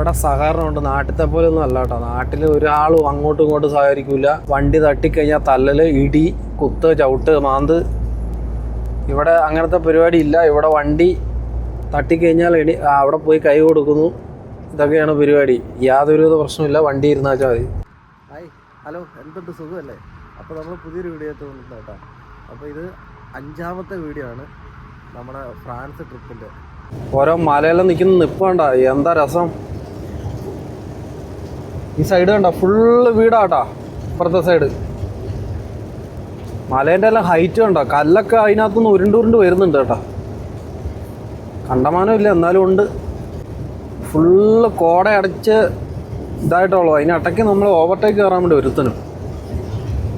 ഇവിടെ സഹകരണമുണ്ട്. നാട്ടിലത്തെ പോലെ ഒന്നും അല്ല കേട്ടോ. നാട്ടിൽ ഒരാളും അങ്ങോട്ടും ഇങ്ങോട്ടും സഹകരിക്കില്ല വണ്ടി തട്ടിക്കഴിഞ്ഞാൽ തല്ലല് ഇടി കുത്ത് ചവിട്ട് മാന്ത്. ഇവിടെ അങ്ങനത്തെ പരിപാടി ഇല്ല. ഇവിടെ വണ്ടി തട്ടിക്കഴിഞ്ഞാൽ എണി അവിടെ പോയി കൈ കൊടുക്കുന്നു. ഇതൊക്കെയാണ് പരിപാടി. യാതൊരുവിധ പ്രശ്നമില്ല വണ്ടി ഇരുന്നാൽ മതി. ഹായ്. ഹലോ. എന്തുണ്ട്? സുഖമല്ലേ? അപ്പോൾ നമ്മൾ പുതിയൊരു വീഡിയോ തോന്നുന്നു കേട്ടോ. അപ്പോൾ ഇത് അഞ്ചാമത്തെ വീഡിയോ ആണ് നമ്മുടെ ഫ്രാൻസ് ട്രിപ്പിന്റെ. ഓരോ മലയെല്ലാം നിൽക്കുന്ന നിൽപ്പണ്ട എന്താ രസം? ഈ സൈഡ് കണ്ട ഫുള്ള് വീടാട്ടാ. അപ്പുറത്തെ സൈഡ് മലേന്റെ എല്ലാം ഹൈറ്റ് കണ്ടോ? കല്ലൊക്കെ അതിനകത്തുനിന്ന് ഉരുണ്ട് വരുന്നുണ്ട് കേട്ടോ. കണ്ടമാനം ഇല്ല എന്നാലും ഉണ്ട്. ഫുള്ള് കോട അടച്ച് ഇതായിട്ടുള്ളൂ അതിനടയ്ക്ക് നമ്മൾ ഓവർടേക്ക് കയറാൻ വേണ്ടി ഒരുത്തനും.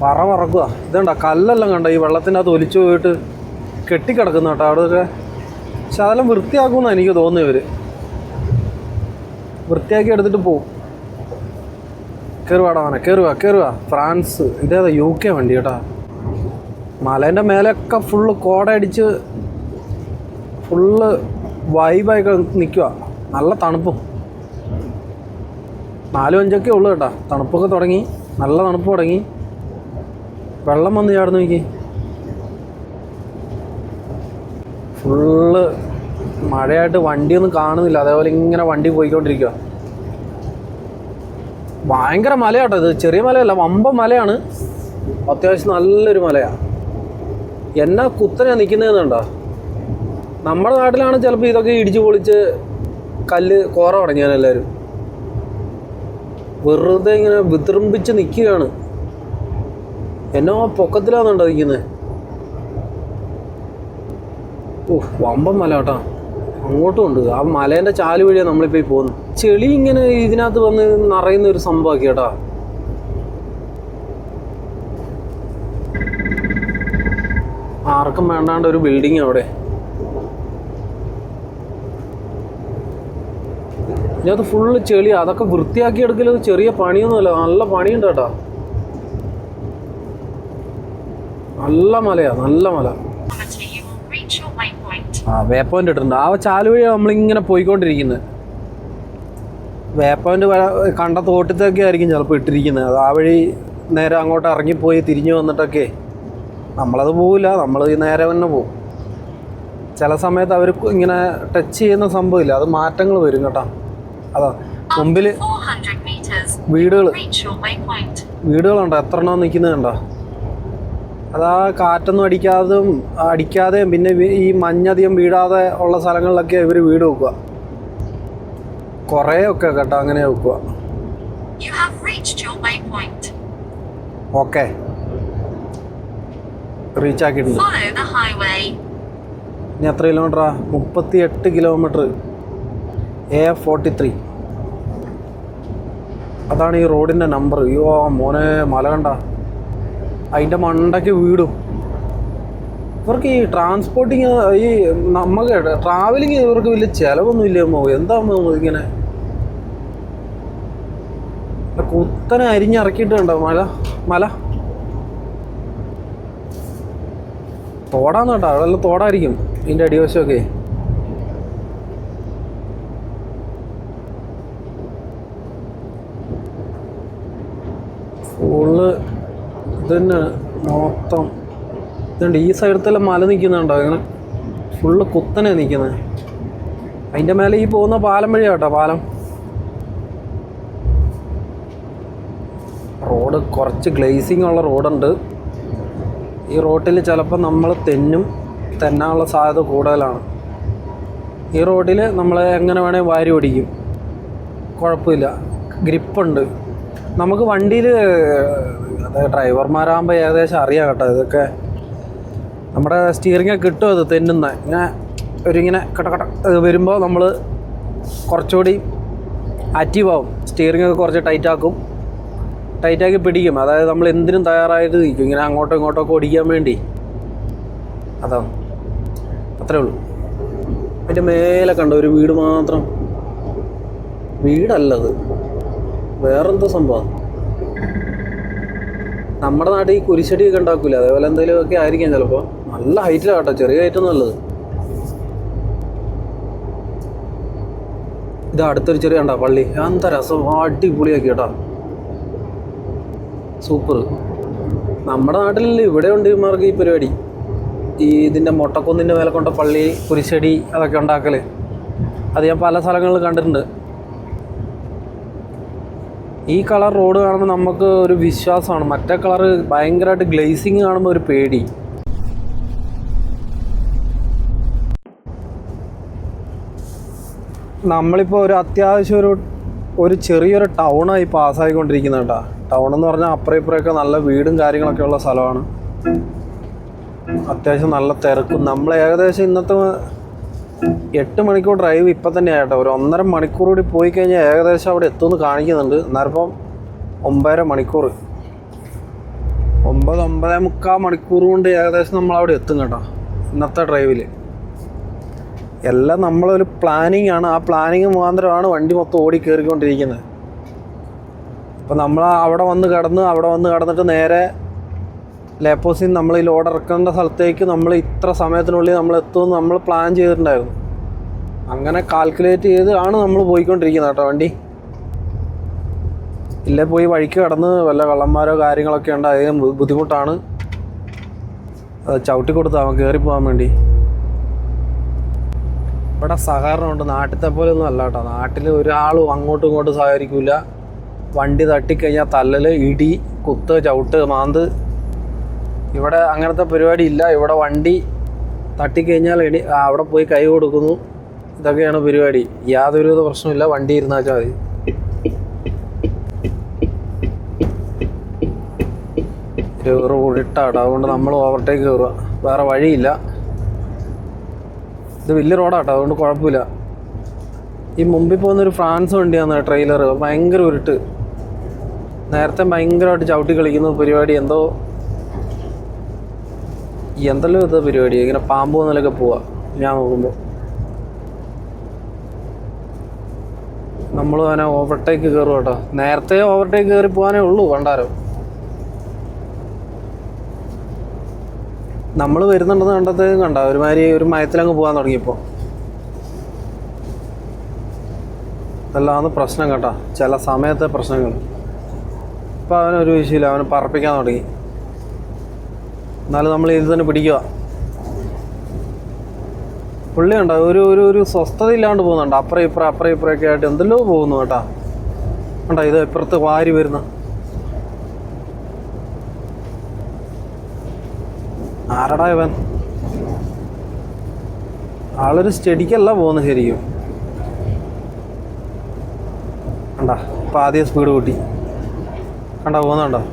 പറ പറക്കുക ഇതുണ്ട കല്ലെല്ലാം കണ്ട? ഈ വെള്ളത്തിന്റെ അകത്ത് ഒലിച്ചു പോയിട്ട് കെട്ടിക്കിടക്കുന്ന കേട്ടോ അവിടെയൊക്കെ. പക്ഷെ അതെല്ലാം വൃത്തിയാക്കുമെന്നാണ് എനിക്ക് തോന്നുന്നത് ഇവർ വൃത്തിയാക്കി എടുത്തിട്ട് പോവും. കയറുവാടാ അവനെ കയറുക കയറുക ഫ്രാൻസ് ഇതേതാ യു കെ വണ്ടി കേട്ടാ. മലേന്റെ മേലെയൊക്കെ ഫുള്ള് കോട അടിച്ച് ഫുള്ള് വൈബായി നിൽക്കുക നല്ല തണുപ്പും. നാലും അഞ്ചൊക്കെ ഉള്ളു കേട്ടാ. തണുപ്പൊക്കെ തുടങ്ങി. നല്ല തണുപ്പ് തുടങ്ങി. വെള്ളം വന്ന് ചാടുന്നു നോക്കി ഫുള്ള് മഴയായിട്ട് വണ്ടിയൊന്നും കാണുന്നില്ല. അതേപോലെ ഇങ്ങനെ വണ്ടി പോയിക്കൊണ്ടിരിക്കുക ഭയങ്കര മലയാട്ടോ ഇത്. ചെറിയ മലയല്ല വമ്പ മലയാണ്. അത്യാവശ്യം നല്ലൊരു മലയാണ് എന്നാ കുത്തനെ നിൽക്കുന്നതെന്നുണ്ടോ നമ്മുടെ നാട്ടിലാണ് ചിലപ്പോൾ ഇതൊക്കെ ഇടിച്ചു പൊളിച്ച് കല്ല് കോറ തുടങ്ങിയാൽ എല്ലാവരും. വെറുതെ ഇങ്ങനെ വിതൃമ്പിച്ച് നിൽക്കുകയാണ് എന്നോ പൊക്കത്തിലാണെന്നുണ്ടോ നിൽക്കുന്നത് ഓ വമ്പം മല കേട്ടോ അങ്ങോട്ടും ഉണ്ട് ആ മലേന്റെ ചാൽ വഴിയാണ് നമ്മളിപ്പോൾ പോകുന്നത്. ചെളി ഇങ്ങനെ ഇതിനകത്ത് വന്ന് നിറയുന്ന ഒരു സംഭവമാക്കി കേട്ടാ. ആർക്കും വേണ്ടാണ്ട് ഒരു ബിൽഡിംഗ് അവിടെ. ഇതിനകത്ത് ഫുള്ള് ചെളി അതൊക്കെ വൃത്തിയാക്കി എടുക്കൽ ചെറിയ പണിയൊന്നുമല്ല. നല്ല പണിയുണ്ട് കേട്ടോ. നല്ല മലയാ നല്ല മല kilometer you will reach your ആ വേപ്പോയിന്റ് ഇട്ടിട്ടുണ്ട്. ആ ചാൽ വഴി നമ്മളിങ്ങനെ പോയിക്കൊണ്ടിരിക്കുന്നത് വേപ്പോയിന്റ് കണ്ട തോട്ടത്തൊക്കെ ആയിരിക്കും ചിലപ്പോൾ ഇട്ടിരിക്കുന്നത് അത് ആ വഴി നേരെ അങ്ങോട്ട് ഇറങ്ങിപ്പോയി തിരിഞ്ഞു വന്നിട്ടൊക്കെ നമ്മളത് പോവില്ല. നമ്മൾ ഈ നേരെ തന്നെ പോകും ചില സമയത്ത് അവർ ഇങ്ങനെ ടച്ച് ചെയ്യുന്ന സംഭവമില്ല അത് മാറ്റങ്ങൾ വരും കേട്ടോ. അതാ മുമ്പിൽ വീടുകൾ. വീടുകളുണ്ടോ? എത്ര എണ്ണം നിൽക്കുന്നത് കണ്ടോ? അതാ കാറ്റൊന്നും അടിക്കാതും അടിക്കാതെയും പിന്നെ ഈ മഞ്ഞധികം വീഴാതെ ഉള്ള സ്ഥലങ്ങളിലൊക്കെ ഇവർ വീട് വെക്കുക. കുറേ ഒക്കെ കേട്ടോ അങ്ങനെ വെക്കുക. ഓക്കെ. റീച്ച് ആക്കിയിട്ടുണ്ട്. ഇനി എത്ര കിലോമീറ്ററാ? മുപ്പത്തി എട്ട് കിലോമീറ്റർ. A forty three. അതാണ് ഈ റോഡിന്റെ നമ്പർ. അയ്യോ മോനെ മല കണ്ട. അതിന്റെ മണ്ടയ്ക്ക് വീടും. ഇവർക്ക് ഈ ട്രാൻസ്പോർട്ടിങ് ഈ നമുക്ക് ട്രാവലിങ് ഇവർക്ക് വലിയ ചിലവൊന്നും ഇല്ല അമ്മോ എന്താ അമ്മോ ഇങ്ങനെ കുത്തനെ അരിഞ്ഞിറക്കിയിട്ടുണ്ടോ മല മല. തോടാന്ന് കേട്ടോ അവിടെ തോടായിരിക്കും ഇതിന്റെ അടിവശമൊക്കെ. ഫുള്ള് ഇതന്നെ മൊത്തം. ഇതുണ്ട് ഈ സൈഡത്തെല്ലാം മല നിൽക്കുന്നുണ്ടോ അങ്ങനെ ഫുള്ള് കുത്തനെ നിൽക്കുന്നത് അതിന്റെ മേലെ ഈ പോകുന്ന പാലം വഴിയാ കേട്ടോ പാലം. റോഡ് കുറച്ച് ഗ്ലേസിങ് ഉള്ള റോഡുണ്ട്. ഈ റോട്ടിൽ ചിലപ്പോൾ നമ്മൾ തെന്നും തെന്നാനുള്ള സാധ്യത കൂടുതലാണ്. ഈ റോഡിൽ നമ്മൾ എങ്ങനെ വേണേൽ വാരി ഓടിക്കും. കുഴപ്പമില്ല. ഗ്രിപ്പുണ്ട്. നമുക്ക് വണ്ടിയിൽ അതായത് ഡ്രൈവർമാരാകുമ്പോൾ ഏകദേശം അറിയാം കേട്ടോ ഇതൊക്കെ. നമ്മുടെ സ്റ്റിയറിംഗ് കിട്ടും അത് തെന്നുന്ന. ഇങ്ങനെ ഒരു ഇങ്ങനെ കട്ട കട്ട വരുമ്പോൾ നമ്മൾ കുറച്ചുകൂടി ആക്റ്റീവ് ആവും. സ്റ്റിയറിംഗ് ഒക്കെ കുറച്ച് ടൈറ്റാക്കും ടൈറ്റാക്കി പിടിക്കും. അതായത് നമ്മൾ എന്തിനും തയ്യാറായിട്ട് നിൽക്കും ഇങ്ങനെ അങ്ങോട്ടും ഇങ്ങോട്ടും ഒക്കെ ഓടിക്കാൻ വേണ്ടി. അതാണ് അത്രേ ഉള്ളൂ. അതിന്റെ മേലെ കണ്ട ഒരു വീട് മാത്രം. വീടല്ലത് വേറെന്തോ സംഭവം? നമ്മുടെ നാട്ടിൽ ഈ കുരിശടിയൊക്കെ ഉണ്ടാക്കൂല. അതേപോലെ എന്തെങ്കിലുമൊക്കെ ആയിരിക്കാം ചിലപ്പോൾ നല്ല ഹൈറ്റിലാകട്ടോ ചെറിയ ഹൈറ്റ് നല്ലത് ഇത് അടുത്തൊരു ചെറിയ കണ്ടാ പള്ളി. എന്താ രസം. അടിപൊളിയാക്കി കേട്ടോ സൂപ്പർ. നമ്മുടെ നാട്ടിൽ ഇവിടെ ഉണ്ട് ഇവന്മാർക്ക് ഈ പരിപാടി. ഈ ഇതിന്റെ മുട്ടക്കുന്നിന്റെ മേലെ കൊണ്ട പള്ളി കുരിശടി അതൊക്കെ ഉണ്ടാക്കൽ അത് ഞാൻ പല സ്ഥലങ്ങളിലും കണ്ടിട്ടുണ്ട്. ഈ കളർ റോഡ് കാണുമ്പോൾ നമുക്ക് ഒരു വിശ്വാസമാണ്. മറ്റേ കളർ ഭയങ്കരമായിട്ട് ഗ്ലേസിങ് കാണുമ്പോൾ ഒരു പേടി. നമ്മളിപ്പോൾ ഒരു അത്യാവശ്യം ഒരു ഒരു ചെറിയൊരു ടൗണായി പാസ്സായിക്കൊണ്ടിരിക്കുന്നത് കേട്ടോ ടൗൺ എന്ന് പറഞ്ഞാൽ അപ്പുറം ഇപ്പുറമൊക്കെ നല്ല വീടും കാര്യങ്ങളൊക്കെ ഉള്ള സ്ഥലമാണ്. അത്യാവശ്യം നല്ല തിരക്കും. നമ്മൾ ഏകദേശം ഇന്നത്തെ എട്ട് മണിക്കൂർ ഡ്രൈവ് ഇപ്പം തന്നെ ആയിട്ടോ ഒരു ഒന്നര മണിക്കൂർ കൂടി പോയി കഴിഞ്ഞാൽ ഏകദേശം അവിടെ എത്തുമെന്ന് കാണിക്കുന്നുണ്ട്. എന്നാലിപ്പം ഒമ്പതര മണിക്കൂർ. ഒമ്പത് ഒമ്പതേ മുക്കാൽ മണിക്കൂർ കൊണ്ട് ഏകദേശം നമ്മൾ അവിടെ എത്തും കേട്ടോ ഇന്നത്തെ ഡ്രൈവിൽ എല്ലാം നമ്മളൊരു പ്ലാനിങ് ആണ്. ആ പ്ലാനിങ് മുഖാന്തരമാണ് വണ്ടി മൊത്തം ഓടി കയറിക്കൊണ്ടിരിക്കുന്നത് അപ്പോൾ നമ്മൾ അവിടെ വന്ന് കടന്ന് അവിടെ വന്ന് കടന്നിട്ട് നേരെ ലേപ്പോസിൽ നമ്മൾ ഈ ലോഡ് ഇറക്കേണ്ട സ്ഥലത്തേക്ക് നമ്മൾ ഇത്ര സമയത്തിനുള്ളിൽ നമ്മൾ എത്തുമെന്ന് നമ്മൾ പ്ലാൻ ചെയ്തിട്ടുണ്ടായിരുന്നു. അങ്ങനെ കാൽക്കുലേറ്റ് ചെയ്ത് ആണ് നമ്മൾ പോയിക്കൊണ്ടിരിക്കുന്നത് കേട്ടോ വണ്ടി. ഇല്ല പോയി വഴിക്ക് കടന്ന് വല്ല കള്ളന്മാരോ കാര്യങ്ങളൊക്കെ ഉണ്ട് അധികം ബുദ്ധിമുട്ടാണ്. ചവിട്ടി കൊടുത്താൽ അവൻ കയറി പോകാൻ വേണ്ടി. ഇവിടെ സഹകരണമുണ്ട് നാട്ടിലത്തെ പോലെ ഒന്നും അല്ല കേട്ടോ. നാട്ടിൽ ഒരാളും അങ്ങോട്ടും ഇങ്ങോട്ടും സഹകരിക്കില്ല വണ്ടി തട്ടിക്കഴിഞ്ഞാൽ തല്ലൽ ഇടി കുത്ത് ചവിട്ട് മാന്ത്. ഇവിടെ അങ്ങനത്തെ പരിപാടി ഇല്ല. ഇവിടെ വണ്ടി തട്ടിക്കഴിഞ്ഞാൽ എണി അവിടെ പോയി കൈ കൊടുക്കുന്നു. ഇതൊക്കെയാണ് പരിപാടി. യാതൊരുവിധ പ്രശ്നമില്ല വണ്ടി ഇരുന്നാൽ വെച്ചാൽ മതി കയറ് കൂടിട്ടാട്ട അതുകൊണ്ട് നമ്മൾ ഓവർടേക്ക് കയറുക. വേറെ വഴിയില്ല. ഇത് വലിയ റോഡാട്ടോ. അതുകൊണ്ട് കുഴപ്പമില്ല. ഈ മുമ്പിൽ പോകുന്നൊരു ഫ്രാൻസ് വണ്ടിയാണ് ട്രെയിലർ ഭയങ്കര ഉരുട്ട്. നേരത്തെ ഭയങ്കരമായിട്ട് ചവിട്ടി കളിക്കുന്ന പരിപാടി. എന്തോ എന്തെല്ലോ ഇത് പരിപാടി? ഇങ്ങനെ പാമ്പ് വന്നാലൊക്കെ പോവാ. ഞാൻ നോക്കുമ്പോൾ നമ്മൾ അതിനെ ഓവർടേക്ക് കയറും കേട്ടോ. നേരത്തെ ഓവർടേക്ക് കയറി പോകാനേ ഉള്ളൂ കണ്ടാരോ നമ്മൾ വരുന്നുണ്ടെന്ന് കണ്ടത്തേക്കും കണ്ട? ഒരുമാതിരി ഒരു മയത്തിലങ്ങ് പോകാൻ തുടങ്ങിയപ്പോൾ അതല്ലാന്ന് പ്രശ്നം കേട്ടോ. ചില സമയത്തെ പ്രശ്നങ്ങൾ ഇപ്പം അവനൊരു വിഷയമില്ല. അവന് പറപ്പിക്കാൻ തുടങ്ങി. എന്നാലും നമ്മൾ ഇത് തന്നെ പിടിക്കുക. പുള്ളി ഉണ്ട ഒരു ഒരു ഒരു സ്വസ്ഥത ഇല്ലാണ്ട് പോകുന്നുണ്ട്? അപ്പുറം ഇപ്പുറം അപ്പുറം ഇപ്പുറമൊക്കെ ആയിട്ട് എന്തെല്ലോ പോകുന്നു കേട്ടാ. ഉണ്ടോ ഇത് ഇപ്പുറത്ത് വാരി വരുന്ന. ആരടാ ഇവൻ? ആളൊരു സ്റ്റഡിക്കല്ല പോകുന്നത് ശരിക്കും. കണ്ട ഇപ്പം ആദ്യം സ്പീഡ് കൂട്ടി. കണ്ടാ പോകുന്നുണ്ടോ?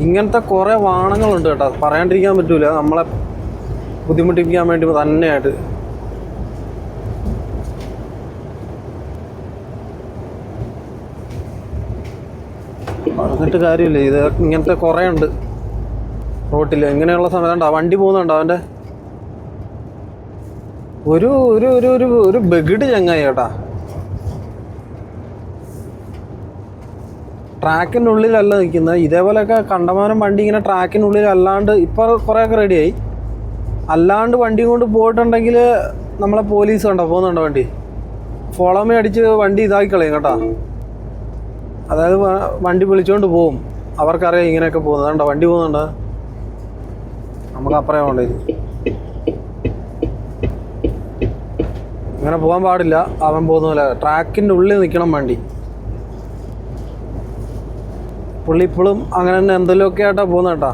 ഇങ്ങനത്തെ കുറേ വാണങ്ങളുണ്ട് കേട്ടോ. പറയാണ്ടിരിക്കാൻ പറ്റൂല. നമ്മളെ ബുദ്ധിമുട്ടിപ്പിക്കാൻ വേണ്ടി തന്നെയായിട്ട്. പറഞ്ഞിട്ട് കാര്യമില്ല. ഇത് ഇങ്ങനത്തെ കുറേ ഉണ്ട്. റോട്ടിൽ എങ്ങനെയുള്ള സമയത്തുണ്ടോ വണ്ടി പോകുന്നുണ്ടോ അവന്റെ ഒരു ഒരു ഒരു ഒരു ബഗിഡ് ചങ്ങായി കേട്ടാ. ട്രാക്കിന്റെ ഉള്ളിലല്ല നിൽക്കുന്നത്. ഇതേപോലെയൊക്കെ കണ്ടമാനം വണ്ടി ഇങ്ങനെ ട്രാക്കിനുള്ളിൽ അല്ലാണ്ട് ഇപ്പോൾ കുറേയൊക്കെ റെഡിയായി അല്ലാണ്ട് വണ്ടിയും കൊണ്ട് പോയിട്ടുണ്ടെങ്കിൽ നമ്മളെ പോലീസ് കണ്ടോ? പോകുന്നുണ്ടോ വണ്ടി? ഫോളോമേ അടിച്ച് വണ്ടി ഇതാക്കി കളയും കേട്ടോ. അതായത് വണ്ടി വിളിച്ചുകൊണ്ട് പോവും. അവർക്കറിയാം ഇങ്ങനെയൊക്കെ പോകുന്നത്. കണ്ടോ? വണ്ടി പോകുന്നുണ്ടോ? നമുക്ക് അപ്പുറം പോകണ്ടേ അങ്ങനെ പോകാൻ പാടില്ല. അവൻ പോകുന്ന പോലെ. ട്രാക്കിന്റെ ഉള്ളിൽ നിൽക്കണം വണ്ടി. പുള്ളി ഇപ്പോഴും അങ്ങനെ തന്നെ എന്തെങ്കിലുമൊക്കെ ആയിട്ടാ പോകുന്നത് കേട്ടോ.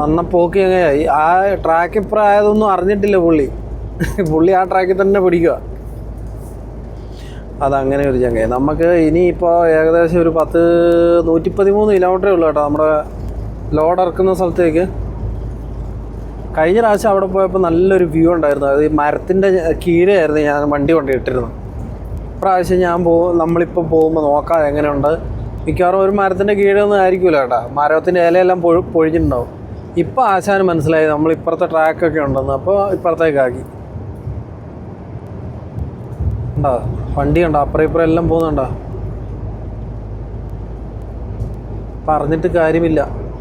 നന്ന പോക്കി അങ്ങനെയായി ആ ട്രാക്ക് ഇപ്പുറം ആയതൊന്നും അറിഞ്ഞിട്ടില്ല പുള്ളി. പുള്ളി ആ ട്രാക്കിൽ തന്നെ പിടിക്കുക അതങ്ങനെ ഒരു ചങ്ങ നമുക്ക് ഇനിയിപ്പോൾ ഏകദേശം ഒരു പത്ത് നൂറ്റി പതിമൂന്ന് കിലോമീറ്ററേ ഉള്ളൂ കേട്ടോ നമ്മുടെ ലോഡ് ഇറക്കുന്ന സ്ഥലത്തേക്ക്. കഴിഞ്ഞ പ്രാവശ്യം അവിടെ പോയപ്പോൾ നല്ലൊരു വ്യൂ ഉണ്ടായിരുന്നു. അത് ഈ മരത്തിന്റെ കീഴെയായിരുന്നു ഞാൻ വണ്ടി കൊണ്ട് ഇട്ടിരുന്നത്. പ്രാവശ്യം ഞാൻ പോകും നമ്മളിപ്പോൾ പോകുമ്പോൾ നോക്കാം എങ്ങനെയുണ്ട്. മിക്കവാറും ഒരു മരത്തിന്റെ കീഴൊന്നും ആയിരിക്കില്ല കേട്ടോ. മരത്തിന്റെ ഇലയെല്ലാം പൊഴി പൊഴിഞ്ഞിട്ടുണ്ടാവും. ഇപ്പോൾ ആശാന് മനസ്സിലായി നമ്മൾ ഇപ്പുറത്തെ ട്രാക്കൊക്കെ ഉണ്ടെന്ന്. അപ്പോൾ ഇപ്പുറത്തേക്കാക്കി ഉണ്ടോ? വണ്ടി ഉണ്ടോ? അപ്പുറം ഇപ്പുറം എല്ലാം പോകുന്നുണ്ടോ? പറഞ്ഞിട്ട് കാര്യമില്ല.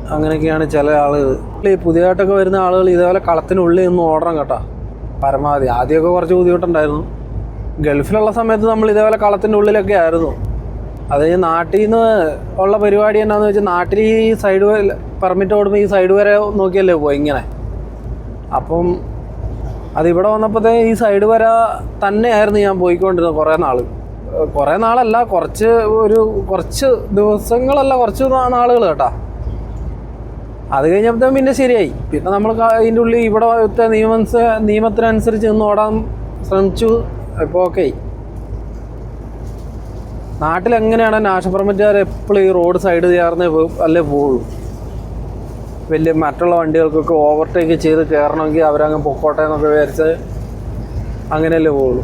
അങ്ങനെയൊക്കെയാണ് ചില ആളുകൾ. ഈ പുതിയതായിട്ടൊക്കെ വരുന്ന ആളുകൾ ഇതേപോലെ കളത്തിനുള്ളിൽ നിന്ന് ഓടണം കേട്ടോ. പരമാവധി. ആദ്യമൊക്കെ കുറച്ച് ബുദ്ധിമുട്ടുണ്ടായിരുന്നു. ഗൾഫിലുള്ള സമയത്ത് നമ്മൾ ഇതേപോലെ കളത്തിന്റെ ഉള്ളിലൊക്കെ ആയിരുന്നു. അത് നാട്ടിൽ നിന്ന് ഉള്ള പരിപാടി എന്നാന്ന് വെച്ചാൽ നാട്ടിൽ ഈ സൈഡ് പെർമിറ്റ് ഓടുമ്പോൾ ഈ സൈഡ് വരെ നോക്കിയല്ലേ പോയി ഇങ്ങനെ? അപ്പം അതിവിടെ വന്നപ്പോഴത്തേ ഈ സൈഡ് വരെ തന്നെയായിരുന്നു ഞാൻ പോയിക്കൊണ്ടിരുന്നത് കുറേ നാൾ കുറേ നാളല്ല കുറച്ച് ഒരു കുറച്ച് ദിവസങ്ങളല്ല കുറച്ച് നാളുകൾ കേട്ടാ. അത് കഴിഞ്ഞപ്പോൾ പിന്നെ ശരിയായി. പിന്നെ നമ്മൾ അതിന്റെ ഉള്ളിൽ ഇവിടെ നിയമ നിയമത്തിനനുസരിച്ച് നിന്ന് ഓടാൻ ശ്രമിച്ചു. ഇപ്പോൾ ഓക്കെ നാട്ടിലെങ്ങനെയാണ് എങ്ങനെയാണ് പെർമിറ്റുകാർ എപ്പോഴും ഈ റോഡ് സൈഡ് ചേർന്നേ അല്ലേ പോവുള്ളൂ വലിയ മറ്റുള്ള വണ്ടികൾക്കൊക്കെ ഓവർടേക്ക് ചെയ്ത് കയറണമെങ്കിൽ അവരങ്ങ് പൊക്കോട്ടെ എന്നൊക്കെ വിചാരിച്ച് അങ്ങനെയല്ലേ പോവുള്ളൂ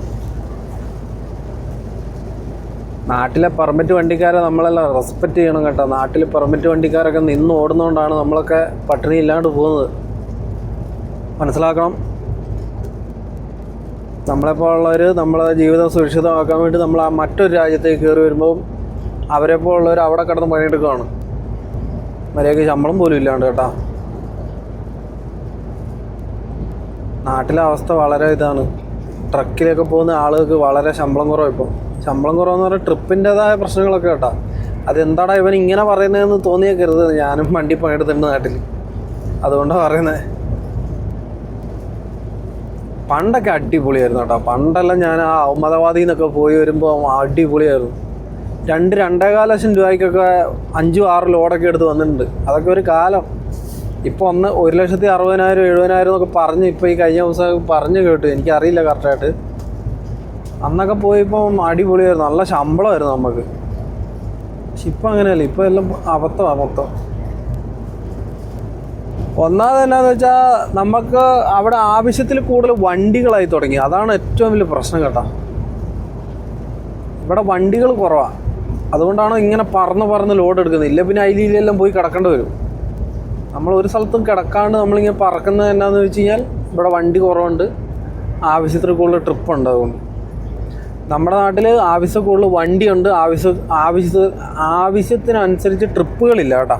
നാട്ടിലെ പെർമിറ്റ് വണ്ടിക്കാരെ നമ്മളെല്ലാം റെസ്പെക്റ്റ് ചെയ്യണം കേട്ടോ. നാട്ടിൽ പെർമിറ്റ് വണ്ടിക്കാരൊക്കെ നിന്ന് ഓടുന്നതുകൊണ്ടാണ് നമ്മളൊക്കെ പട്ടിണി ഇല്ലാണ്ട് പോകുന്നത്. മനസ്സിലാക്കണം? നമ്മളെപ്പോലുള്ളവർ നമ്മളെ ജീവിതം സുരക്ഷിതമാക്കാൻ വേണ്ടി നമ്മൾ ആ മറ്റൊരു രാജ്യത്തേക്ക് കയറി വരുമ്പോൾ അവരെ പോലുള്ളവർ അവിടെ കിടന്ന് പണിയെടുക്കുകയാണ്. മര്യാദയ്ക്ക് ശമ്പളം പോലും ഇല്ലാണ്ട് കേട്ടോ. നാട്ടിലെ അവസ്ഥ വളരെ ഇതാണ്. ട്രക്കിലൊക്കെ പോകുന്ന ആളുകൾക്ക് വളരെ ശമ്പളം കുറവ് ഇപ്പോൾ ശമ്പളം കുറവെന്ന് പറഞ്ഞാൽ ട്രിപ്പിന്റെതായ പ്രശ്നങ്ങളൊക്കെ കേട്ടോ. അതെന്താടാ ഇവൻ ഇങ്ങനെ പറയുന്നതെന്ന് തോന്നിയേക്കരുത്. ഞാനും വണ്ടി പണിയെടുത്തിട്ടുണ്ട് നാട്ടിൽ അതുകൊണ്ടാണ് പറയുന്നത് പണ്ടൊക്കെ അടിപൊളിയായിരുന്നു കേട്ടോ. പണ്ടെല്ലാം ഞാൻ ആ അഹമ്മദാബാദിൽ നിന്നൊക്കെ പോയി വരുമ്പോൾ അടിപൊളിയായിരുന്നു. രണ്ട് രണ്ടേകാല ലക്ഷം രൂപയ്ക്കൊക്കെ അഞ്ചും ആറ് ലോഡൊക്കെ എടുത്ത് വന്നിട്ടുണ്ട്. അതൊക്കെ ഒരു കാലം. ഇപ്പോൾ ഒന്ന് ഒരു ലക്ഷത്തി അറുപതിനായിരം എഴുപതിനായിരം എന്നൊക്കെ പറഞ്ഞ് ഇപ്പോൾ ഈ കഴിഞ്ഞ ദിവസം പറഞ്ഞു കേട്ടു. എനിക്കറിയില്ല കറക്റ്റായിട്ട് അന്നൊക്കെ പോയപ്പോൾ അടിപൊളിയായിരുന്നു. നല്ല ശമ്പളമായിരുന്നു നമുക്ക്. പക്ഷെ ഇപ്പം അങ്ങനെയല്ല. ഇപ്പം എല്ലാം അബദ്ധമാണ് മൊത്തം. ഒന്നാമത് എന്നാന്ന് വെച്ചാൽ നമുക്ക് അവിടെ ആവശ്യത്തിൽ കൂടുതൽ വണ്ടികളായി തുടങ്ങി. അതാണ് ഏറ്റവും വലിയ പ്രശ്നം കേട്ടോ. ഇവിടെ വണ്ടികൾ കുറവാണ് അതുകൊണ്ടാണ് ഇങ്ങനെ പറന്ന് പറന്ന് ലോഡ് എടുക്കുന്നത്. ഇല്ല പിന്നെ അതിലെല്ലാം പോയി കിടക്കേണ്ടി വരും. നമ്മൾ ഒരു സ്ഥലത്തും കിടക്കാണ്ട് നമ്മളിങ്ങനെ പറക്കുന്നത് എന്നാന്ന് വെച്ച് കഴിഞ്ഞാൽ ഇവിടെ വണ്ടി കുറവുണ്ട്. ആവശ്യത്തിന് കൂടുതൽ ട്രിപ്പ് ഉണ്ട് അതുകൊണ്ട്. നമ്മുടെ നാട്ടിൽ ആവശ്യം കൂടുതൽ വണ്ടിയുണ്ട്. ആവശ്യ ആവശ്യ ആവശ്യത്തിനനുസരിച്ച് ട്രിപ്പുകളില്ല കേട്ടോ.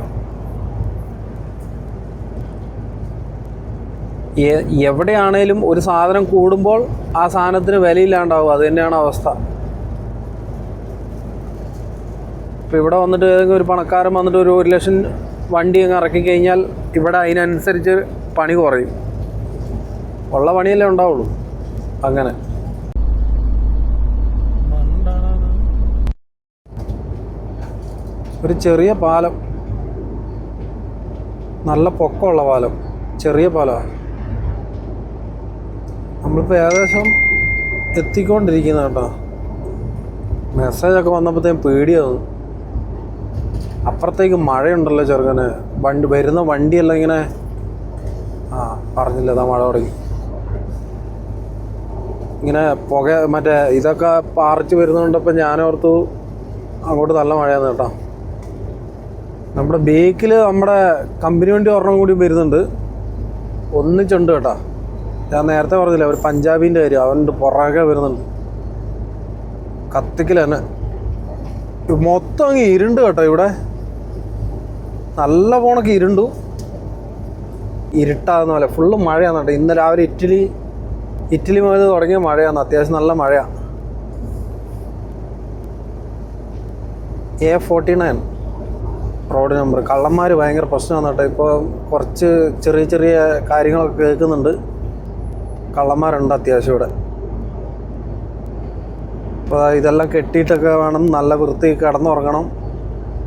എവിടെയാണേലും ഒരു സാധനം കൂടുമ്പോൾ ആ സാധനത്തിന് വിലയില്ലാണ്ടാവും. അത് തന്നെയാണ് അവസ്ഥ. ഇപ്പം ഇവിടെ വന്നിട്ട് ഏതെങ്കിലും ഒരു പണക്കാരൻ വന്നിട്ട് ഒരു ഒരു ലക്ഷം വണ്ടി അങ്ങ് ഇറക്കി കഴിഞ്ഞാൽ ഇവിടെ അതിനനുസരിച്ച് പണി കുറയും. ഉള്ള പണിയല്ലേ ഉണ്ടാവുള്ളൂ. അങ്ങനെ. ഒരു ചെറിയ പാലം. നല്ല പൊക്കമുള്ള പാലം. ചെറിയ പാലമാണ്. നമ്മളിപ്പോൾ ഏകദേശം എത്തിക്കൊണ്ടിരിക്കുന്ന കേട്ടോ. മെസ്സേജൊക്കെ വന്നപ്പോഴത്തേക്കും പേടിയാവും അപ്പുറത്തേക്ക് മഴയുണ്ടല്ലോ ചെറുക്കന്. വണ്ടി വരുന്ന വണ്ടിയല്ല ഇങ്ങനെ ആ പറഞ്ഞില്ല അതാ മഴ തുടങ്ങി. ഇങ്ങനെ പുക മറ്റേ ഇതൊക്കെ പാറിച്ച് വരുന്നതുകൊണ്ടപ്പോൾ ഞാനോർത്തു അങ്ങോട്ട് നല്ല മഴയാണ് കേട്ടോ. നമ്മുടെ ബേക്കിൽ നമ്മുടെ കമ്പനി വണ്ടി ഒരെണ്ണം കൂടി വരുന്നുണ്ട്. ഒന്നിച്ചുണ്ട് കേട്ടോ. ഞാൻ നേരത്തെ പറഞ്ഞില്ല ഒരു പഞ്ചാബിന്റെ കാര്യം. അവന്റെ പുറകെ വരുന്നുണ്ട്. കത്തിക്കൽ തന്നെ. മൊത്തം അങ്ങ് ഇരുണ്ട് കേട്ടോ ഇവിടെ. നല്ല പോണൊക്കെ ഇരുണ്ടു. ഇരുട്ടാകുന്ന പോലെ. ഫുള്ള് മഴയാണ് കേട്ടോ. ഇന്ന് രാവിലെ ഇറ്റലി ഇറ്റലി മുതൽ തുടങ്ങിയ മഴയാണ്. അത്യാവശ്യം നല്ല മഴയാണ് A forty nine road number കള്ളന്മാർ ഭയങ്കര പ്രശ്നമാണ് കേട്ടോ. ഇപ്പോൾ കുറച്ച് ചെറിയ ചെറിയ കാര്യങ്ങളൊക്കെ കേൾക്കുന്നുണ്ട്. കള്ളന്മാരുണ്ട് അത്യാവശ്യം ഇവിടെ. അപ്പോൾ ഇതെല്ലാം കെട്ടിയിട്ടൊക്കെ വേണം നല്ല വൃത്തി കിടന്നുറങ്ങണം.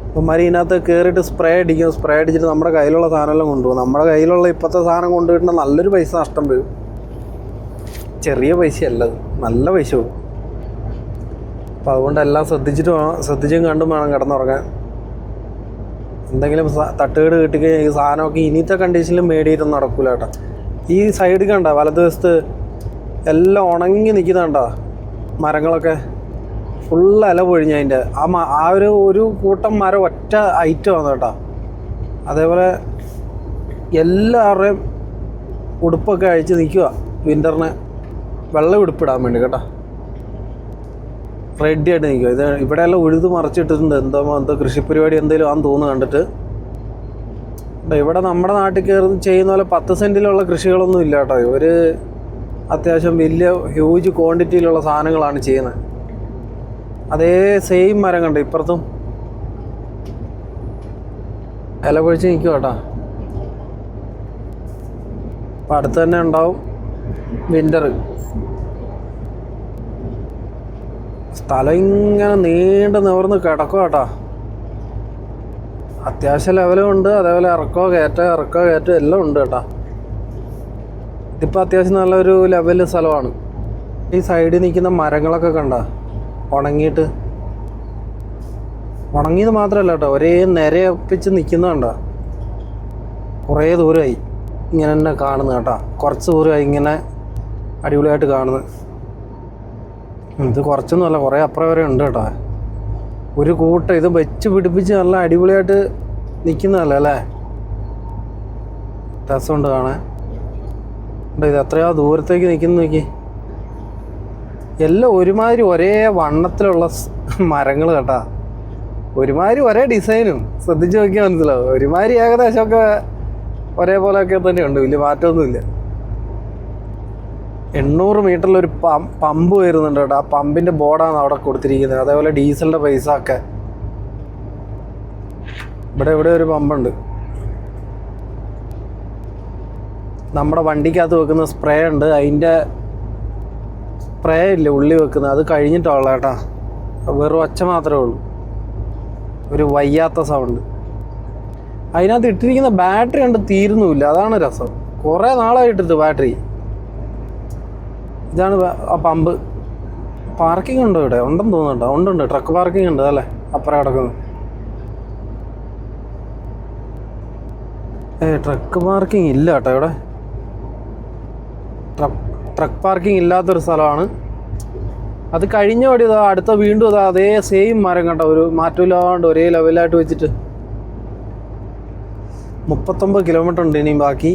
ഇപ്പം മരി ഇതിനകത്ത് കയറിയിട്ട് സ്പ്രേ അടിക്കും. സ്പ്രേ അടിച്ചിട്ട് നമ്മുടെ കയ്യിലുള്ള സാധനമെല്ലാം കൊണ്ടുപോകും. നമ്മുടെ കയ്യിലുള്ള ഇപ്പോഴത്തെ സാധനം കൊണ്ടുപോയിട്ട് നല്ലൊരു പൈസ നഷ്ടം വരും. ചെറിയ പൈസയല്ല അത്. നല്ല പൈസ പോകും അപ്പോൾ അതുകൊണ്ട് എല്ലാം ശ്രദ്ധിച്ചിട്ട് വേണം ശ്രദ്ധിച്ചും കണ്ടും വേണം കിടന്നുറങ്ങാൻ. എന്തെങ്കിലും തട്ടുകേട് കിട്ടിക്കഴിഞ്ഞാൽ ഈ സാധനമൊക്കെ ഇനിത്തെ കണ്ടീഷനിൽ മേടിയിട്ടൊന്നും നടക്കൂല കേട്ടോ. ഈ സൈഡ് കണ്ട വലതുവശത്ത് എല്ലാം ഉണങ്ങി നിൽക്കുന്നുണ്ട മരങ്ങളൊക്കെ. ഫുൾ ഇല പൊഴിഞ്ഞ അതിന്റെ. ആ മ ആ ഒരു ഒരു കൂട്ടം മരം ഒറ്റ ഐറ്റം ആണ് കേട്ടോ. അതേപോലെ എല്ലാവരുടെയും ഉടുപ്പൊക്കെ അഴിച്ച് നിൽക്കുക വിന്ററിന് വെള്ളം ഉടുപ്പിടാൻ വേണ്ടി കേട്ടോ. റെഡി ആയിട്ട് നിൽക്കുക ഇത് ഇവിടെയെല്ലാം ഉഴുത് മറിച്ചിട്ടിട്ടുണ്ട്. എന്തോ എന്തോ കൃഷിപ്പരിപാടി എന്തെങ്കിലും ആണെന്ന് തോന്നുന്നു കണ്ടിട്ട്. ഇവിടെ നമ്മുടെ നാട്ടിൽ കയറി ചെയ്യുന്ന പോലെ പത്ത് സെന്റിലുള്ള കൃഷികളൊന്നും ഇല്ല കേട്ടോ. ഇവർ അത്യാവശ്യം വലിയ ഹ്യൂജ് ക്വാണ്ടിറ്റിയിലുള്ള സാധനങ്ങളാണ് ചെയ്യുന്നത്. അതേ സെയിം മരം കണ്ട് ഇപ്പുറത്തും? ഇല പൊഴിച്ച് നിൽക്കും കേട്ടോ. അപ്പം അടുത്ത് തന്നെ ഉണ്ടാവും വിന്റർ സ്ഥലം ഇങ്ങനെ നീണ്ട് നിവർന്ന് കിടക്കും കേട്ടോ. അത്യാവശ്യം ലെവലും ഉണ്ട് അതേപോലെ ഇറക്കോ കയറ്റോ ഇറക്കോ കയറ്റോ എല്ലാം ഉണ്ട് കേട്ടോ. ഇതിപ്പോൾ അത്യാവശ്യം നല്ലൊരു ലെവൽ സ്ഥലമാണ്. ഈ സൈഡിൽ നിൽക്കുന്ന മരങ്ങളൊക്കെ കണ്ട? ഉണങ്ങിയിട്ട്. ഉണങ്ങിയത് മാത്രമല്ല കേട്ടോ ഒരേ നിരയൊപ്പിച്ച് നിൽക്കുന്ന കണ്ട? കുറേ ദൂരമായി ഇങ്ങനെ തന്നെ കാണുന്നത് കേട്ടോ. കുറച്ച് ദൂരമായി ഇങ്ങനെ അടിപൊളിയായിട്ട് കാണുന്നത്. ഇത് കുറച്ചൊന്നുമല്ല കുറേ അപ്പുറം വരെ ഉണ്ട് കേട്ടോ. ഒരു കൂട്ടം ഇത് വെച്ച് പിടിപ്പിച്ച് നല്ല അടിപൊളിയായിട്ട് നിൽക്കുന്നതല്ലേ അല്ലേ? രസമുണ്ട് കാണാൻ. ഉണ്ട് ഇത് എത്രയോ ദൂരത്തേക്ക് നിൽക്കുന്നു നോക്കി. എല്ലാം ഒരുമാതിരി ഒരേ വണ്ണത്തിലുള്ള മരങ്ങൾ കേട്ടാ. ഒരുമാതിരി ഒരേ ഡിസൈനും. ശ്രദ്ധിച്ച് നോക്കിയാൽ മനസ്സിലാവും. ഒരുമാതിരി ഏകദേശമൊക്കെ ഒരേപോലെയൊക്കെ തന്നെയുണ്ട്. വലിയ മാറ്റമൊന്നുമില്ല. എണ്ണൂറ് മീറ്ററിലൊരു പം പമ്പ് വരുന്നുണ്ട് കേട്ടോ. ആ പമ്പിന്റെ ബോർഡാണ് അവിടെ കൊടുത്തിരിക്കുന്നത്. അതേപോലെ ഡീസലിന്റെ പൈസ ഒക്കെ ഇവിടെ ഇവിടെ ഒരു പമ്പുണ്ട്. നമ്മുടെ വണ്ടിക്കകത്ത് വെക്കുന്ന സ്പ്രേ ഉണ്ട്. അതിന്റെ സ്പ്രേ ഇല്ല ഉള്ളി വെക്കുന്നത്? അത് കഴിഞ്ഞിട്ടുള്ള കേട്ടാ. വെറും ഒച്ച മാത്രമേ ഉള്ളൂ. ഒരു വയ്യാത്ത സൗണ്ട് അതിനകത്ത് ഇട്ടിരിക്കുന്ന ബാറ്ററി കണ്ട് തീരുന്നുമില്ല. അതാണ് രസം. കുറേ നാളായിട്ടിട്ട് ബാറ്ററി. ഇതാണ് ആ പമ്പ്. പാർക്കിംഗ് ഉണ്ടോ ഇവിടെ? ഉണ്ടെന്ന് തോന്നുന്നുണ്ടോ? ഉണ്ടുണ്ട് ട്രക്ക് പാർക്കിംഗ് ഉണ്ട് അല്ലേ? അപ്പുറം കിടക്കുന്നു. ഏ ട്രക്ക് പാർക്കിംഗ് ഇല്ല കേട്ടോ ഇവിടെ. ട്രക്ക് പാർക്കിംഗ് ഇല്ലാത്തൊരു സ്ഥലമാണ്. അത് കഴിഞ്ഞ വഴി ഇതാ അടുത്ത വീണ്ടും ഇതാ അതേ സെയിം മരം കേട്ടോ ഒരു മാറ്റമില്ലാണ്ട് ഒരേ ലെവലായിട്ട് വെച്ചിട്ട്. മുപ്പത്തൊമ്പത് കിലോമീറ്റർ ഉണ്ട് ഇനിയും ബാക്കി.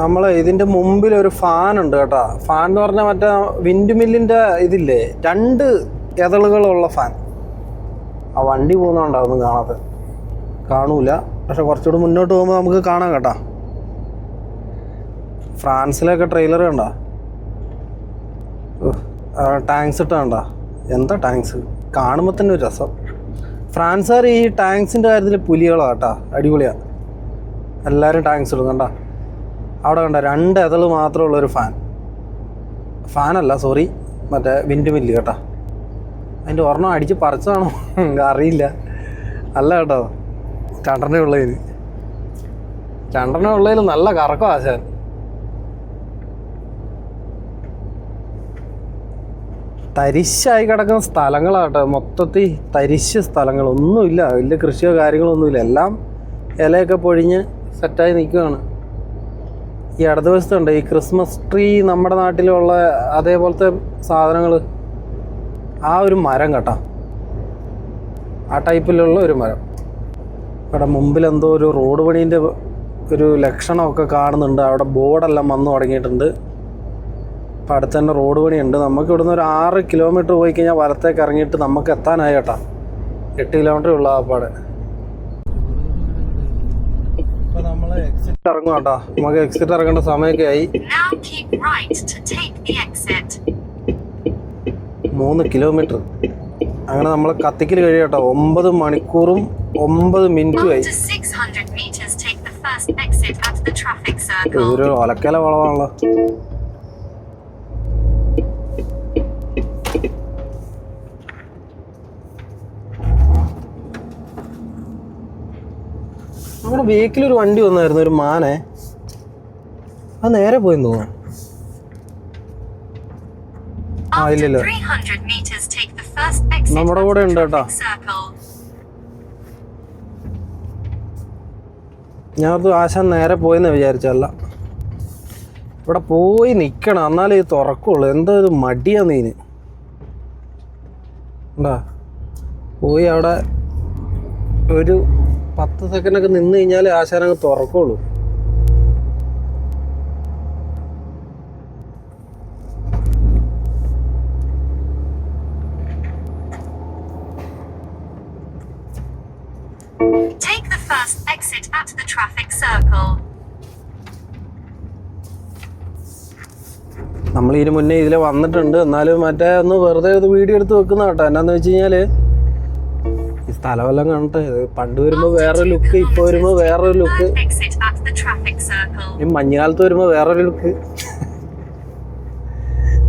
നമ്മൾ ഇതിന്റെ മുമ്പിൽ ഒരു ഫാൻ ഉണ്ട് കേട്ടോ. ഫാൻ എന്ന് പറഞ്ഞാൽ മറ്റേ വിൻഡ് മില്ലിന്റെ ഇതില്ലേ? രണ്ട് എതളുകളുള്ള ഫാൻ ആ വണ്ടി പോകുന്നുണ്ടാവും കാണാതെ കാണൂല. പക്ഷെ കുറച്ചുകൂടി മുന്നോട്ട് പോകുമ്പോൾ നമുക്ക് കാണാം കേട്ടോ. ഫ്രാൻസിലൊക്കെ ട്രെയിലർ കണ്ട? ടാങ്ക്സ് ഇട്ട കണ്ട? എന്താ ടാങ്ക്സ് കാണുമ്പോൾ തന്നെ ഒരു രസം. ഫ്രാൻസുകാർ ഈ ടാങ്ക്സിന്റെ കാര്യത്തിൽ പുലികളാണ് കേട്ടോ. അടിപൊളിയാണ് എല്ലാവരും ടാങ്ക്സ് ഇടും കണ്ട? അവിടെ കണ്ട രണ്ട് എതൾ മാത്രമുള്ളൊരു ഫാൻ ഫാനല്ല സോറി മറ്റേ വിൻഡ് മില്ല് കേട്ടോ. അതിന്റെ ഒരെണ്ണം അടിച്ച് പറിച്ചതാണോ? അറിയില്ല. അല്ല കേട്ടോ. രണ്ടെണ്ണേ ഉള്ളതിന് രണ്ടെണ്ണേ ഉള്ളതിൽ നല്ല കറക്കം ആശാൻ തരിശായി കിടക്കുന്ന സ്ഥലങ്ങളാട്ടോ മൊത്തത്തിൽ തരിശ് സ്ഥലങ്ങളൊന്നുമില്ല വലിയ കൃഷിയോ കാര്യങ്ങളോ ഒന്നുമില്ല. എല്ലാം ഇലയൊക്കെ പൊഴിഞ്ഞ് സെറ്റായി നിൽക്കുകയാണ്. ഈ ഇടതുവശത്തുണ്ട് ഈ ക്രിസ്മസ് ട്രീ നമ്മുടെ നാട്ടിലുള്ള അതേപോലത്തെ സാധനങ്ങൾ ആ ഒരു മരം കേട്ടോ. ആ ടൈപ്പിലുള്ള ഒരു മരം. ഇവിടെ മുമ്പിൽ എന്തോ ഒരു റോഡ് പണീന്റെ ഒരു ലക്ഷണമൊക്കെ കാണുന്നുണ്ട്. അവിടെ ബോർഡെല്ലാം വന്നു തുടങ്ങിയിട്ടുണ്ട്. അപ്പം അടുത്ത് തന്നെ റോഡ് പണിയുണ്ട്. നമുക്ക് ഇവിടുന്ന് ഒരു ആറ് കിലോമീറ്റർ പോയി കഴിഞ്ഞാൽ വലത്തേക്ക് ഇറങ്ങിയിട്ട് നമുക്ക് എത്താനായി കേട്ടാ. എട്ട് കിലോമീറ്റർ ഉള്ള ആ പാടെ. ഇപ്പം എക്സിറ്റ് ഇറങ്ങും കേട്ടോ നമുക്ക് എക്സിറ്റ് ഇറങ്ങേണ്ട സമയമൊക്കെ ആയി. മൂന്ന് കിലോമീറ്റർ അങ്ങനെ നമ്മൾ കത്തിക്കൽ കഴിയട്ടോ. ഒമ്പത് മണിക്കൂറും ഒമ്പത് മിനിറ്റുമായി After 600 meters, take നമ്മുടെ ബേക്കിൽ ഒരു വണ്ടി വന്നായിരുന്നു ഒരു മാനെ. അത് നേരെ പോയെന്ന് തോന്നുന്നു. ആ ഇല്ലില്ല. 300 meters, take the first exit നമ്മുടെ കൂടെ ഉണ്ട് കേട്ടോ ഞാൻ അത് ആശാൻ നേരെ പോയെന്ന് വിചാരിച്ചല്ല ഇവിടെ പോയി നിൽക്കണം എന്നാലേ ഇത് തുറക്കുള്ളൂ. എന്താ ഇത് മടിയാ നീന്? ഉണ്ടാ? പോയി അവിടെ ഒരു പത്ത് സെക്കൻഡൊക്കെ നിന്ന് കഴിഞ്ഞാൽ ആശാൻ അങ്ങ് തുറക്കുള്ളൂ. നമ്മൾ ഇതിന് മുന്നേ ഇതിൽ വന്നിട്ടുണ്ട്. എന്നാലും മറ്റേ ഒന്ന് വെറുതെ ഒരു വീഡിയോ എടുത്ത് വെക്കുന്ന കേട്ടോ. എന്നാന്ന് വെച്ച് കഴിഞ്ഞാൽ സ്ഥലമെല്ലാം കാണട്ടെ പണ്ട് വരുമ്പോൾ വേറൊരു ലുക്ക് ഇപ്പോൾ വരുമ്പോൾ വേറൊരു ലുക്ക്. ഈ മഞ്ഞുകാലത്ത് വരുമ്പോൾ വേറൊരു ലുക്ക്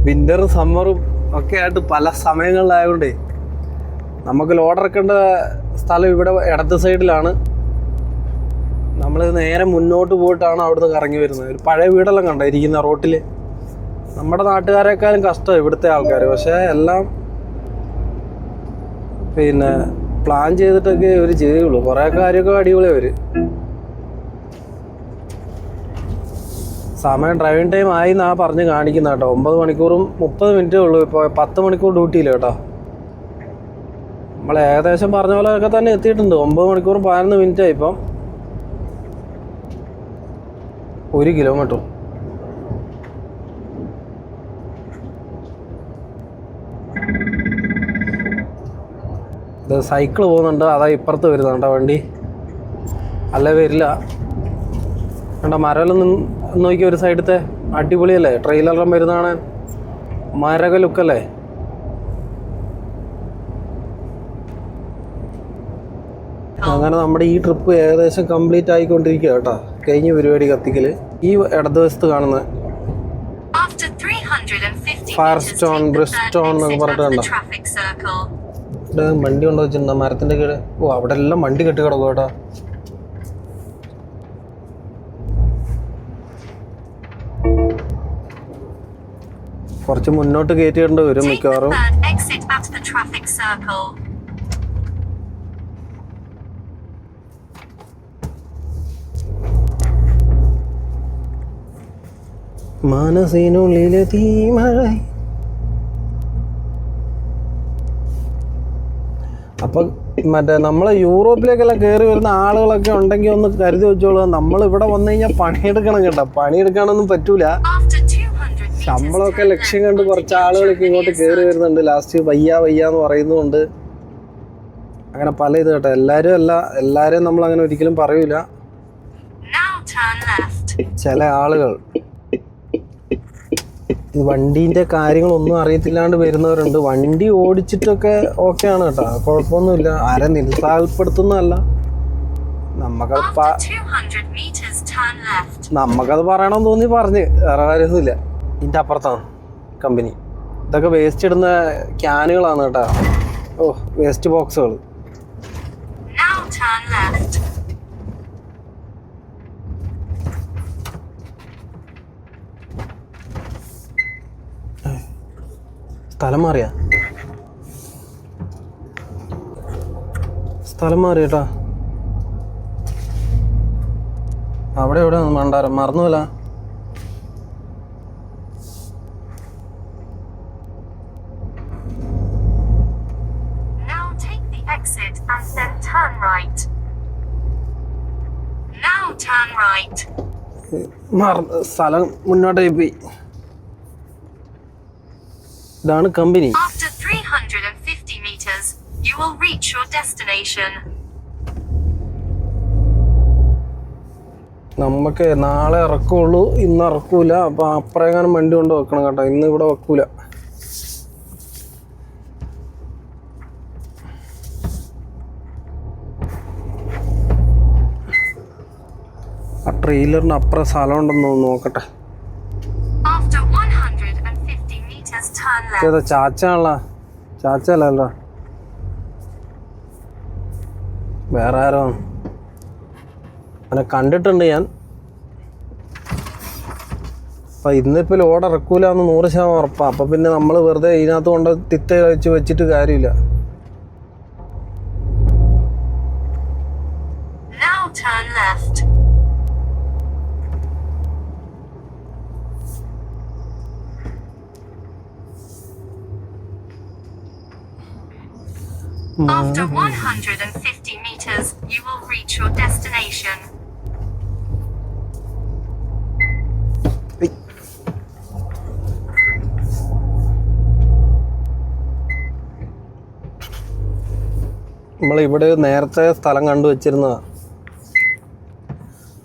വിന്ററും സമ്മറും ഒക്കെ ആയിട്ട് പല സമയങ്ങളിലായതുകൊണ്ടേ നമുക്ക് ലോഡ് ഇറക്കേണ്ട സ്ഥലം ഇവിടെ ഇടത്ത് സൈഡിലാണ് നമ്മൾ നേരെ മുന്നോട്ട് പോയിട്ടാണ് അവിടുന്ന് കറങ്ങി വരുന്നത്. ഒരു പഴയ വീടെല്ലാം കണ്ടോ? ഇരിക്കുന്ന റോട്ടിൽ നമ്മുടെ നാട്ടുകാരെക്കാളും കഷ്ടം ഇവിടുത്തെ ആൾക്കാർ പക്ഷേ എല്ലാം പിന്നെ പ്ലാൻ ചെയ്തിട്ടൊക്കെ ഇവർ ചെയ്യുള്ളൂ കുറേ കാര്യമൊക്കെ അടിപൊളി അവർ സമയം ഡ്രൈവിംഗ് ടൈം ആയി എന്നാ പറഞ്ഞ് കാണിക്കുന്ന കേട്ടോ. ഒമ്പത് മണിക്കൂറും മുപ്പത് മിനിറ്റേ ഉള്ളൂ. ഇപ്പോൾ പത്ത് മണിക്കൂർ ഡ്യൂട്ടിയില്ല കേട്ടോ? നമ്മൾ ഏകദേശം പറഞ്ഞ പോലെ പോലെയൊക്കെ തന്നെ എത്തിയിട്ടുണ്ട്. ഒമ്പത് മണിക്കൂറും പതിനൊന്ന് മിനിറ്റ് ആയി ഇപ്പം. ഒരു കിലോമീറ്റർ ഇത് സൈക്കിൾ പോകുന്നുണ്ട്. അതാ ഇപ്പുറത്ത് വരുന്നുണ്ട് വണ്ടി? അല്ല വരില്ല. കണ്ട മരമെല്ലാം നോക്കി ഒരു സൈഡത്തെ അടിപൊളിയല്ലേ? ട്രെയിലെല്ലാം വരുന്നതാണ്. മരക ലുക്കല്ലേ അങ്ങനെ നമ്മുടെ ഈ ട്രിപ്പ് ഏകദേശം കംപ്ലീറ്റ് ആയിക്കൊണ്ടിരിക്കുക കേട്ടോ. കഴിഞ്ഞ പരിപാടി കത്തിക്കൽ ഈ ഇടതുവശത്ത് കാണുന്ന After 350 Firestone, meters, take the third എന്നൊക്കെ exit ഇവിടെ വണ്ടി കൊണ്ടു വെച്ചിട്ടുണ്ടോ മരത്തിന്റെ കീഴ്. ഓ അവിടെ എല്ലാം വണ്ടി കെട്ടി കിടക്കും കേട്ടോ. കുറച്ച് മുന്നോട്ട് കയറ്റിയിട്ടുണ്ട് വരും മിക്കവാറും. മാനസീനുള്ളിലെ തീമഴ അപ്പൊ മറ്റേ നമ്മളെ യൂറോപ്പിലേക്കെല്ലാം കയറി വരുന്ന ആളുകളൊക്കെ ഉണ്ടെങ്കിൽ ഒന്ന് കരുതി വെച്ചോളൂ. നമ്മൾ ഇവിടെ വന്നു കഴിഞ്ഞാൽ പണിയെടുക്കണം കേട്ടോ. പണിയെടുക്കാനൊന്നും പറ്റൂല. After 200 meters, ശമ്പളമൊക്കെ ലക്ഷ്യം കണ്ട് കുറച്ച് ആളുകളൊക്കെ ഇങ്ങോട്ട് കയറി വരുന്നുണ്ട്. ലാസ്റ്റ് വയ്യ വയ്യ എന്ന് പറയുന്നുണ്ട് അങ്ങനെ പല ഇത് കേട്ടോ. എല്ലാവരും അല്ല എല്ലാവരെയും നമ്മൾ അങ്ങനെ ഒരിക്കലും പറയൂല. ചില ആളുകൾ വണ്ടീന്റെ കാര്യങ്ങളൊന്നും അറിയത്തില്ലാണ്ട് വരുന്നവരുണ്ട്. വണ്ടി ഓടിച്ചിട്ടൊക്കെ ഓക്കെ ആണ് കേട്ടോ. കുഴപ്പമൊന്നുമില്ല. ആരെ നിരുത്സാഹപ്പെടുത്തുന്നതല്ല. നമ്മക്കത് നമ്മക്കത് After 200 meters, turn left. നമുക്കത് പറയണമെന്ന് തോന്നി പറഞ്ഞ്. വേറെ കാര്യമൊന്നുമില്ല. ഇതിന്റെ അപ്പുറത്താണ് കമ്പനി ഇതൊക്കെ വേസ്റ്റ് ഇടുന്ന ക്യാനുകളാണ് കേട്ടോ. ഓ വേസ്റ്റ് ബോക്സുകൾ Now turn left. സ്ഥലം മാറിയാ? സ്ഥലം മാറിയട്ടാ. അവിടെ എവിടെ മണ്ടാരം മറന്നുവല്ല സ്ഥലം മുന്നോട്ടായി the your കമ്പനി നമുക്ക് നാളെ ഇറക്കുള്ളൂ ഇന്ന് ഇറക്കൂല. അപ്പൊ അപ്പറേങ്ങാനും വണ്ടി കൊണ്ട് വെക്കണം കേട്ടോ. ഇന്ന് ഇവിടെ വെക്കൂല. ആ ട്രെയിലറിന് അപ്പുറം സ്ഥലം ഉണ്ടെന്ന് നോക്കട്ടെ After 150 meters, turn left. ഏതാ ചാച്ച ചാച്ചല്ലോ വേറെ ആരോ? അവനെ കണ്ടിട്ടുണ്ട് ഞാൻ. അപ്പം ഇന്നിപ്പോൾ ലോഡ് ഇറക്കൂല എന്ന് നൂറ് ശതമാനം ഉറപ്പാണ് അപ്പം പിന്നെ നമ്മൾ വെറുതെ ഇതിനകത്ത് കൊണ്ട് തിത്ത കഴിച്ച് വെച്ചിട്ട് കാര്യമില്ല. Now turn left. After 150 meters, you will reach your destination. നമ്മൾ ഇവിടെ നേരത്തെ സ്ഥലം കണ്ടു വെച്ചിരുന്നതാ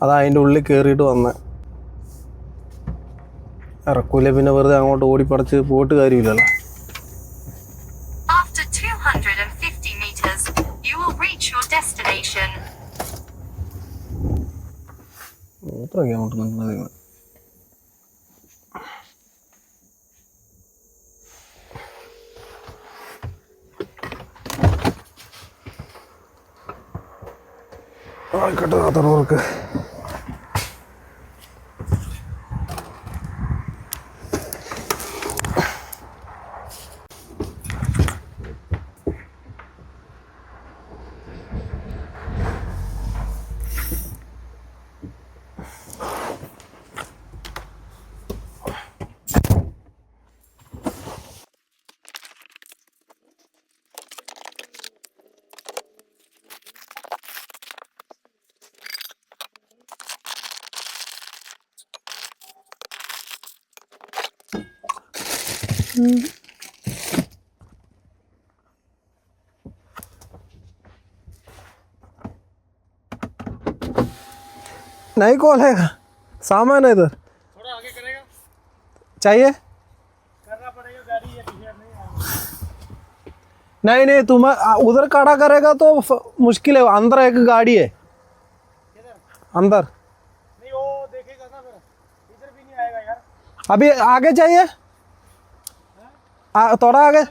അതാ അതിന്റെ ഉള്ളിൽ കയറിയിട്ട് വന്ന ഇറക്കൂല പിന്നെ വെറുതെ അങ്ങോട്ട് ഓടിപ്പടച്ച് പോയിട്ട് കാര്യമില്ലല്ലോ മൂത്രമൊക്കെ അങ്ങോട്ട് നിന്നത് ആയിക്കോട്ടെ നാത്തറവർക്ക് नहीं कॉल है? सामान है इधर। चाहिए? करना पड़ेगा गाड़ी ये नहीं नहीं नहीं तुम उधर खड़ा करेगा तो मुश्किल है। अंदर एक गाड़ी है। अंदर। नहीं वो देखेगा ना फिर। इधर भी नहीं आएगा यार। अभी आगे चाहिए? आ, थोड़ा आगे।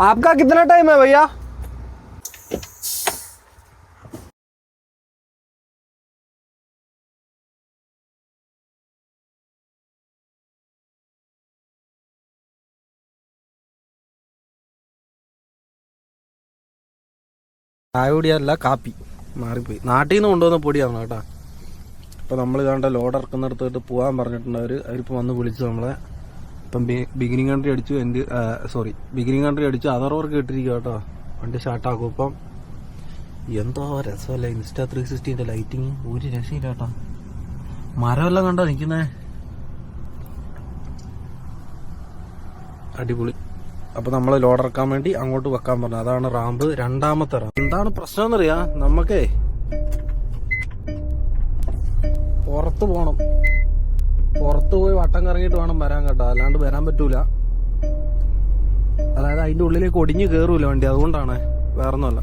आपका कितना टाइम है भैया? ചായ പൊടിയല്ല കാപ്പി. മാറിപ്പോയി. നാട്ടിൽ നിന്ന് കൊണ്ടുവന്ന പൊടിയാണ് കേട്ടോ. അപ്പോൾ നമ്മൾ കണ്ട ലോഡ് ഇറക്കുന്നിടത്തോട്ട് പോകാൻ പറഞ്ഞിട്ടുണ്ട് അവർ അവരിപ്പോൾ വന്ന് വിളിച്ചു നമ്മളെ. ഇപ്പം ബിഗിനിങ് കൺട്രി അടിച്ചു എന്റെ സോറി ബിഗിനിങ് കൺട്രി അടിച്ചു അതർ വർക്ക് ഇട്ടിരിക്കുക കേട്ടോ. വണ്ടി സ്റ്റാർട്ടാക്കും ഇപ്പം. എന്തോ രസമല്ല ഇൻസ്റ്റാ ത്രീ സിക്സ്റ്റീന്റെ ലൈറ്റിങ് ഒരു രസമില്ല കേട്ടോ. മരമെല്ലാം കണ്ടോ നിൽക്കുന്നേ? അടിപൊളി. അപ്പൊ നമ്മൾ ലോഡ് ഇറക്കാൻ വേണ്ടി അങ്ങോട്ട് വെക്കാൻ പറഞ്ഞു. അതാണ് റാമ്പ് രണ്ടാമത്തെ റാമ്പ്. എന്താണ് പ്രശ്നം എന്നറിയാ? നമുക്കേ പുറത്ത് പോണം. പുറത്ത് പോയി വട്ടം കറങ്ങിയിട്ട് വേണം വരാൻ കേട്ടോ. അല്ലാണ്ട് വരാൻ പറ്റൂല. അതായത് അതിന്റെ ഉള്ളിലേക്ക് ഒടിഞ്ഞു കേറൂല വണ്ടി. അതുകൊണ്ടാണ്. വേറൊന്നുമല്ല.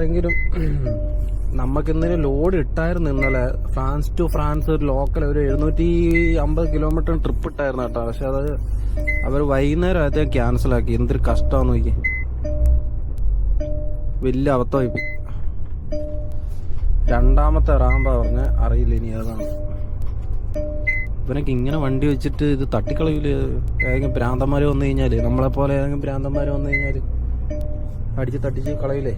ആരെങ്കിലും നമുക്ക് ഇന്നലെ ലോഡ് ഇട്ടായിരുന്നു ഇന്നലെ. ഫ്രാൻസ് ടു ഫ്രാൻസ് ഒരു ലോക്കൽ ഒരു എഴുന്നൂറ്റി അമ്പത് കിലോമീറ്റർ ട്രിപ്പ് ഇട്ടായിരുന്നു കേട്ടോ. പക്ഷെ അത് അവർ വൈകുന്നേരം ആദ്യം ക്യാൻസൽ ആക്കി. എന്തൊരു കഷ്ടമാണെന്ന് നോക്കി. വലിയ അബദ്ധമായി രണ്ടാമത്തെ റാമ്പാ പറഞ്ഞ അറിയില്ല ഇനി ഏതാണ്. ഇവനൊക്കെ ഇങ്ങനെ വണ്ടി വെച്ചിട്ട് ഇത് തട്ടിക്കളയിൽ? ഏതെങ്കിലും ഭ്രാന്തന്മാർ വന്നു കഴിഞ്ഞാൽ നമ്മളെ പോലെ ഏതെങ്കിലും ഭ്രാന്തന്മാർ വന്നു കഴിഞ്ഞാൽ അടിച്ച് തട്ടിച്ച് കളയില്ലേ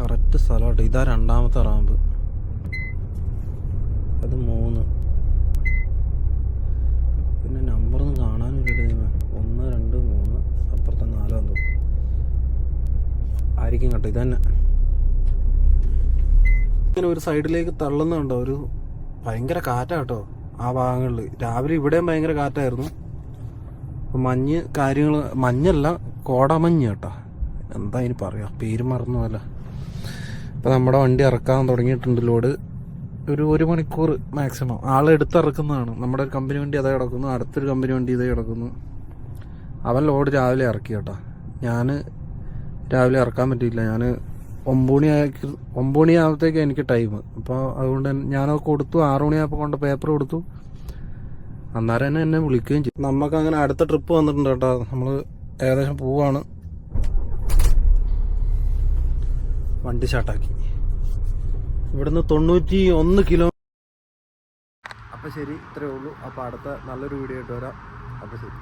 കറക്റ്റ് സ്ഥലമായിട്ട് ഇതാ രണ്ടാമത്തെ റാമ്പ്. അത് മൂന്ന്. പിന്നെ നമ്പറൊന്നും കാണാനില്ലല്ലോ ദൈവമേ. ഒന്ന് രണ്ട് മൂന്ന് അപ്പുറത്തെ നാലാം തോന്നുന്നു ആയിരിക്കും കേട്ടോ. ഇതന്നെ. ഇങ്ങനെ ഒരു സൈഡിലേക്ക് തള്ളുന്നുണ്ടോ? ഒരു ഭയങ്കര കാറ്റാട്ടോ ആ ഭാഗങ്ങളിൽ രാവിലെ ഇവിടെയും ഭയങ്കര കാറ്റായിരുന്നു. മഞ്ഞ് കാര്യങ്ങൾ മഞ്ഞല്ല കോടമഞ്ഞ് കേട്ടോ. എന്താ ഇനി പറയാ? പേര് മറന്നു അല്ല ഇപ്പം നമ്മുടെ വണ്ടി ഇറക്കാൻ തുടങ്ങിയിട്ടുണ്ട് ലോഡ്. ഒരു ഒരു മണിക്കൂർ മാക്സിമം. ആൾ എടുത്തിറക്കുന്നതാണ് നമ്മുടെ ഒരു കമ്പനി വണ്ടി അതേ കിടക്കുന്നു. അടുത്തൊരു കമ്പനി വണ്ടി ഇതേ കിടക്കുന്നു. അവൻ ലോഡ് രാവിലെ ഇറക്കി കേട്ടോ. ഞാൻ രാവിലെ ഇറക്കാൻ പറ്റിയില്ല. ഞാൻ ഒമ്പത് മണിയാകുമ്പോഴത്തേക്ക് എനിക്ക് ടൈം അപ്പോൾ അതുകൊണ്ട് ഞാനത് കൊടുത്തു. ആറു മണിയായപ്പോൾ കൊണ്ട് പേപ്പർ കൊടുത്തു. അന്നേരം തന്നെ എന്നെ വിളിക്കുകയും ചെയ്തു. നമുക്ക് അങ്ങനെ അടുത്ത ട്രിപ്പ് വന്നിട്ടുണ്ട് കേട്ടോ. നമ്മൾ ഏകദേശം പോവാണ്. വണ്ടി സ്റ്റാർട്ടാക്കി ഇവിടുന്ന് തൊണ്ണൂറ്റി ഒന്ന് കിലോ അപ്പം ശരി ഇത്രയേ ഉള്ളൂ. അപ്പോൾ അടുത്ത നല്ലൊരു വീഡിയോ ആയിട്ട് വരാം. അപ്പോൾ ശരി.